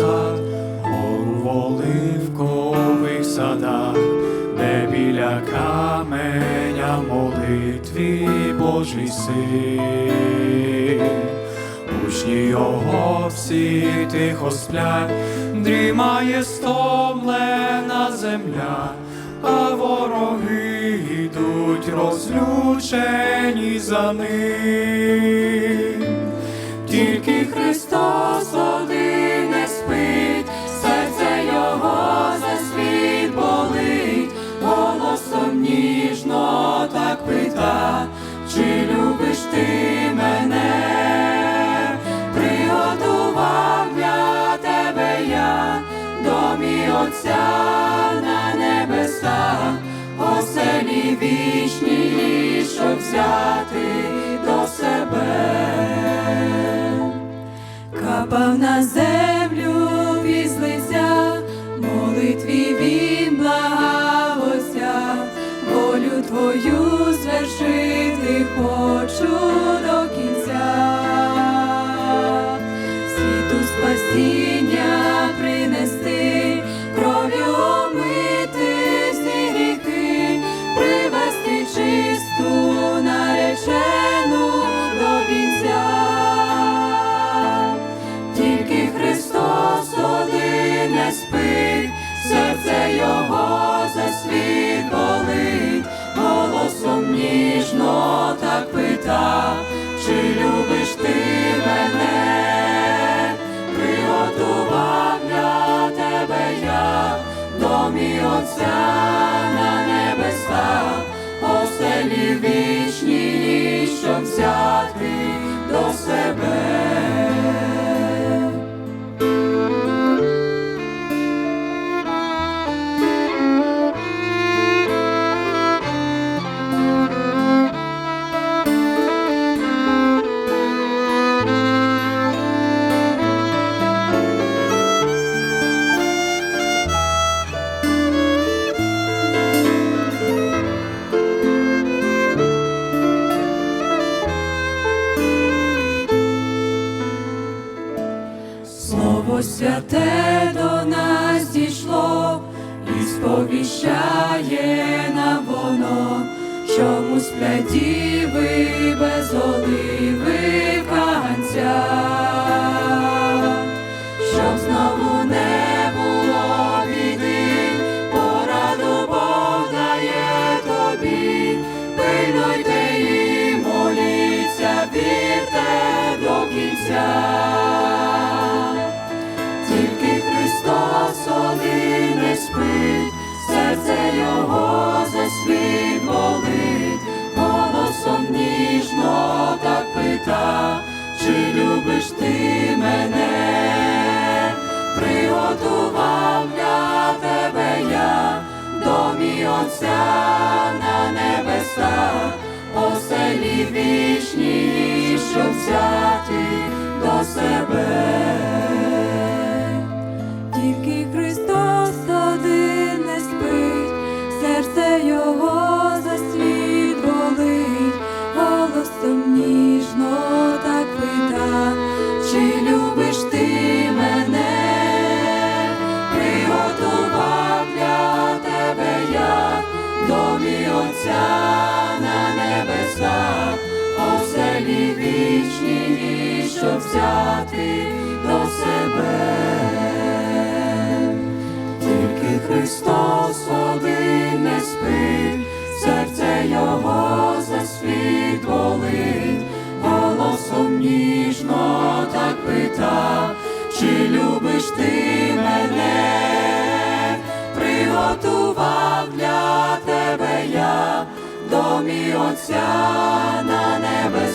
Сад, в оливкових садах, де біля каменя молитві Божий син. Учні його всі тихо сплять, дрімає стомлена земля, а вороги йдуть розлючені за ним. Тільки Христос один мене? Приготував для тебе я домі Отця на небесах, оселі вічні, щоб взяти до себе. Капав на землю пізлиця, молитві він благавося, волю твою спасіння принести, кров'ю омити гріхи, привести чисту наречену до вінця. Тільки Христос один не спить, серце його за світ болить, голосом ніжно так пита, чи любиш ти мене? Приготував для тебе я домі Отця Святе до нас дійшло і сповіщає нам воно, чому сплять болить, голосом ніжно так пита, чи любиш ти мене? Приготував для тебе я домі Отця на небесах, оселі вічні, домі Отця на небесах, оселі вічні, щоб взяти до себе. Тільки Христос один не спить, серце його Отця на небесах,